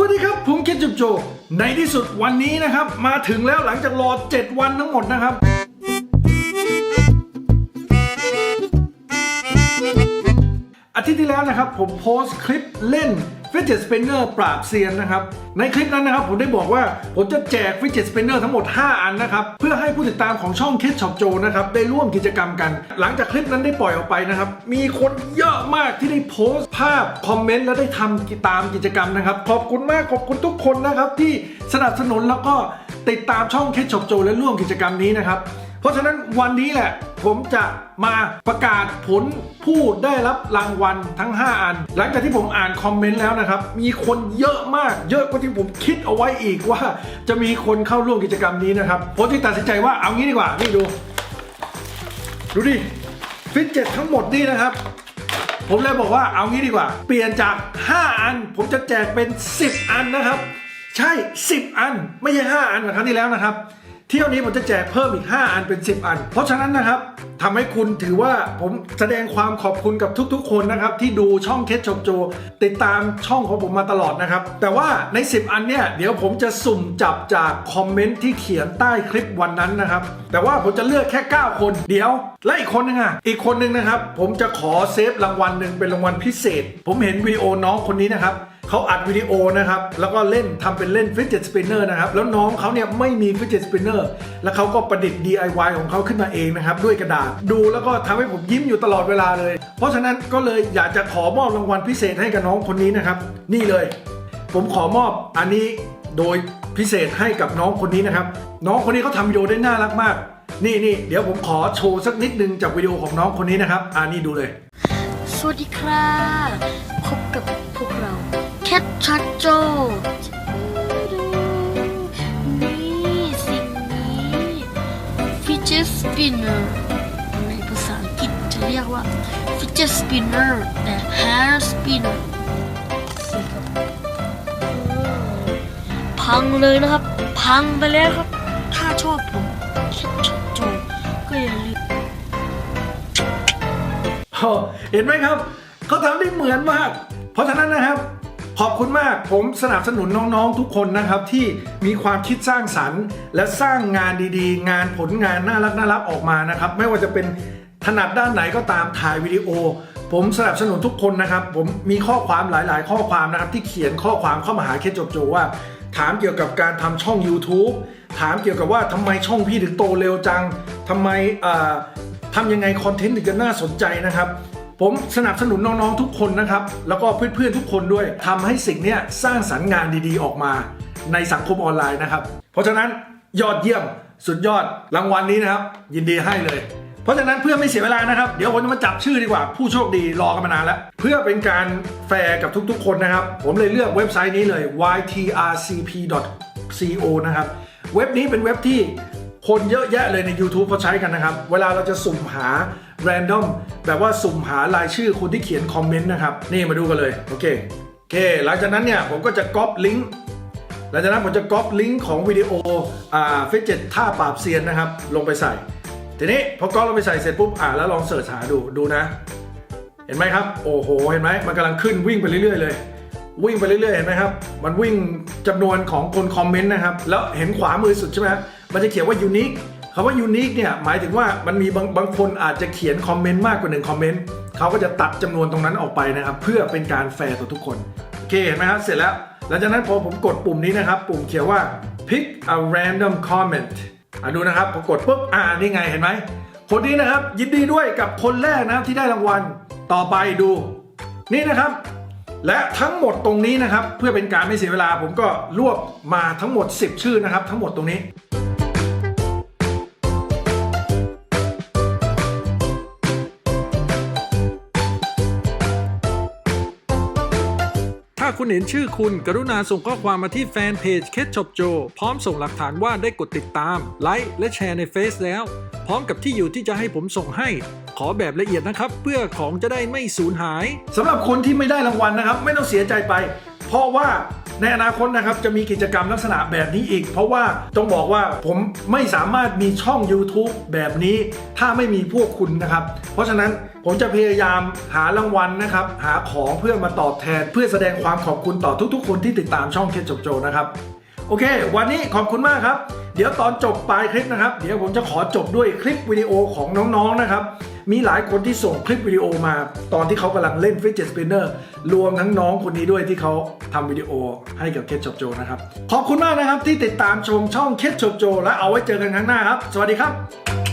วัสดีครับ ผมคิดจุบโจ ในที่สุดวันนี้นะครับ มาถึงแล้วหลังจากรอ 7 วันทั้งหมดนะครับ อาทิตย์ที่แล้วนะครับ ผมโพสต์คลิปเล่น Fidget Spinner ปราบเซียนนะครับ ในคลิปนั้นนะครับ ผมได้บอกว่าผมจะแจก Fidget Spinner ทั้งหมด 5 อันนะครับ เพื่อให้ผู้ติดตามของช่อง Kid Shop Joe นะครับ ได้ร่วมกิจกรรมกัน หลังจากคลิปนั้นได้ปล่อยออกไปนะครับ มีคนเยอะมากที่ได้โพสต์ภาพ คอมเมนต์ และได้ทำตามกิจกรรมนะครับ ขอบคุณมากขอบคุณทุกคนนะครับที่สนับสนุนแล้วก็ติดตามช่อง Kid Shop Joe และร่วมกิจกรรมนี้นะครับ ราะฉะนั้นวันนี้แหละ ผมจะมาประกาศผลผู้ได้รับรางวัลทั้ง 5 อัน หลังจากที่ผมอ่านคอมเมนต์แล้วนะครับ มีคนเยอะมาก เยอะกว่าที่ผมคิดเอาไว้อีกว่า จะมีคนเข้าร่วมกิจกรรมนี้นะครับผมที่ตัดสินใจว่าเอางี้ดีกว่า นี่ดู ดูดิฟิตเจ็ทั้งหมดนี่นะครับผมเลยบอกว่าเอางี้ดีกว่า เปลี่ยนจาก 5 อัน ผมจะแจกเป็น 10 อันนะครับ ใช่ 10 อัน ไม่ใช่ 5 อันเหมือนครั้งที่แล้วนะครับ เที่ยวนี้ผมจะแจกเพิ่มอีก 5 อันเป็น 10 อัน เพราะฉะนั้นนะครับทำให้คุณถือว่าผมแสดงความขอบคุณกับทุกๆ คนนะครับ ที่ดูช่องเคสชมโจ ติดตามช่องของผมมาตลอดนะครับ แต่ว่าใน 10 อันเนี่ย เดี๋ยวผมจะสุ่มจับจากคอมเมนต์ที่เขียนใต้คลิปวันนั้นนะครับ แต่ว่าผมจะเลือกแค่ 9 คนเดี๋ยว และอีกคนนึงอะอีกคนนึงนะครับ ผมจะขอเซฟรางวัลหนึ่งเป็นรางวัลพิเศษ ผมเห็นวีโอน้องคนนี้นะครับ เขาอัดวิดีโอนะครับ แล้วก็เล่นทำเป็นเล่น Fidget Spinner นะครับ แล้วน้องเขาเนี่ยไม่มี Fidget Spinner แล้วเขาก็ประดิษฐ์ DIY ของเขาขึ้นมาเองนะครับ ด้วยกระดาษดูแล้วก็ทำให้ผมยิ้มอยู่ตลอดเวลาเลย เพราะฉะนั้นก็เลยอยากจะขอมอบรางวัลพิเศษให้กับน้องคนนี้นะครับ นี่เลย ผมขอมอบอันนี้โดยพิเศษให้กับน้องคนนี้นะครับ น้องคนนี้เขาทำวิดีโอได้น่ารักมาก นี่นี่เดี๋ยวผมขอโชว์สักนิดนึงจากวิดีโอของน้องคนนี้นะครับอ่านี่ดูเลย สวัสดีครับ แคทชัดโจนี่สิ่งนี้ฟิชเจสสปินเนอร์ในภาษาอังกฤษจะเรียกว่าฟิชเจสสปินเนอร์แต่ hair spinner สิครับพังเลยนะครับ พังไปแล้วครับ ถ้าชอบผมแคทชัดโจก็อย่าลืมเห็นไหมครับ เขาทำได้เหมือนมาก เพราะฉะนั้นนะครับ ขอบคุณมากผมสนับสนุนน้องๆทุกคนนะครับ ที่มีความคิดสร้างสรรค์ และสร้างงานดีๆ งานผลงานน่ารักน่ารักออกมานะครับ ไม่ว่าจะเป็นถนัดด้านไหนก็ตามถ่ายวิดีโอ ผมสนับสนุนทุกคนนะครับ ผมมีข้อความหลายๆ ข้อความนะครับ ที่เขียนข้อความเข้ามาหาเคสจบโจว่า ถามเกี่ยวกับการทำช่อง YouTube ถามเกี่ยวกับว่าทำไมช่องพี่ถึงโตเร็วจังทำไมทำยังไงคอนเทนต์ถึงจะน่าสนใจนะครับ ผมสนับสนุนน้องๆทุกคนนะครับ แล้วก็เพื่อนๆทุกคนด้วยทำให้สิ่งนี้สร้างสรรค์งานดีๆออกมา ในสังคมออนไลน์นะครับ เพราะฉะนั้นยอดเยี่ยมสุดยอดรางวัลนี้นะครับ ยินดีให้เลย เพราะฉะนั้นเพื่อไม่เสียเวลานะครับ เดี๋ยวผมจะมาจับชื่อดีกว่า ผู้โชคดีรอกันมานานแล้ว เพื่อเป็นการแฟร์กับทุกๆ คนนะครับ ผมเลยเลือกเว็บไซต์นี้เลย ytrcp.co นะครับเว็บนี้เป็นเว็บที่ คนเยอะแยะเลยใน YouTube เขาใช้กันนะครับ เวลาเราจะสุ่มหา random แบบว่าสุ่มหารายชื่อคนที่เขียนคอมเมนต์นะครับ นี่มาดูกันเลย โอเคโอเค หลังจากนั้นเนี่ย ผมก็จะก๊อปลิงก์หลังจากนั้นผมจะก๊อปลิงก์ของวิดีโออ่าฟิเจ็ตท่าปราบเซียนนะครับ ลงไปใส่ ทีนี้พอก๊อปลงไปใส่เสร็จปุ๊บอ่าแล้วลองเสิร์ชหาดูดูนะ เห็นไหมครับ โอ้โห เห็นไหมมันกำลังขึ้นวิ่งไปเรื่อยๆเลย วิ่งไปเรื่อยๆเห็นไหมครับ มันวิ่งจำนวนของคนคอมเมนต์นะครับ แล้วเห็นขวามือสุดใช่ไหมมันจะเขียนว่า unique คำว่า unique เนี่ยหมายถึงว่ามันมีบางบางคนอาจจะเขียนคอมเมนต์มากกว่าหนึ่งคอมเมนต์เขาก็จะตัดจำนวนตรงนั้นออกไปนะครับ เพื่อเป็นการแฟร์ต่อทุกคนโอเคเห็นไหมครับเสร็จแล้ว หลังจากนั้นพอผมกดปุ่มนี้นะครับ ปุ่มเขียนว่า pick a random comment อะดูนะครับพอกดปุ๊บอ่านี่ไงเห็นไหมคนนี้นะครับยินดีด้วยกับคนแรกนะที่ได้รางวัลต่อไปดู นี่นะครับ และทั้งหมดตรงนี้นะครับ เพื่อเป็นการไม่เสียเวลา ผมก็รวบมาทั้งหมด 10 ชื่อนะครับ ทั้งหมดตรงนี้ ถ้าคุณเห็นชื่อคุณ กรุณาส่งข้อความมาที่แฟนเพจเคสชอบโจ พร้อมส่งหลักฐานว่าได้กดติดตาม ไลค์ และแชร์ในเฟซแล้ว พร้อมกับที่อยู่ที่จะให้ผมส่งให้ ขอแบบละเอียดนะครับ เพื่อของจะได้ไม่สูญหายสำหรับคนที่ไม่ได้รางวัลนะครับ ไม่ต้องเสียใจไป เพราะว่าในอนาคตนะครับจะมีกิจกรรมลักษณะแบบนี้อีก เพราะว่าต้องบอกว่าผมไม่สามารถมีช่อง YouTube แบบนี้ ถ้าไม่มีพวกคุณนะครับ เพราะฉะนั้น ผมจะพยายามหารางวัลนะครับ หาของเพื่อมาตอบแทน เพื่อแสดงความขอบคุณต่อทุกๆ คนที่ติดตามช่องเคจบโจนะครับ โอเค วันนี้ขอบคุณมากครับ เดี๋ยวตอนจบปลายคลิปนะครับ เดี๋ยวผมจะขอจบด้วยคลิปวิดีโอของน้องๆนะครับ มีหลายคนที่ส่งคลิปวิดีโอมา ตอนที่เขากำลังเล่น Fidget Spinner รวมทั้งน้องคนนี้ด้วยที่เขาทำวิดีโอให้กับเคสจบโจนะครับ ขอบคุณมากนะครับที่ติดตามชมช่องเคสจบโจ และเอาไว้เจอกันครั้งหน้าครับ สวัสดีครับ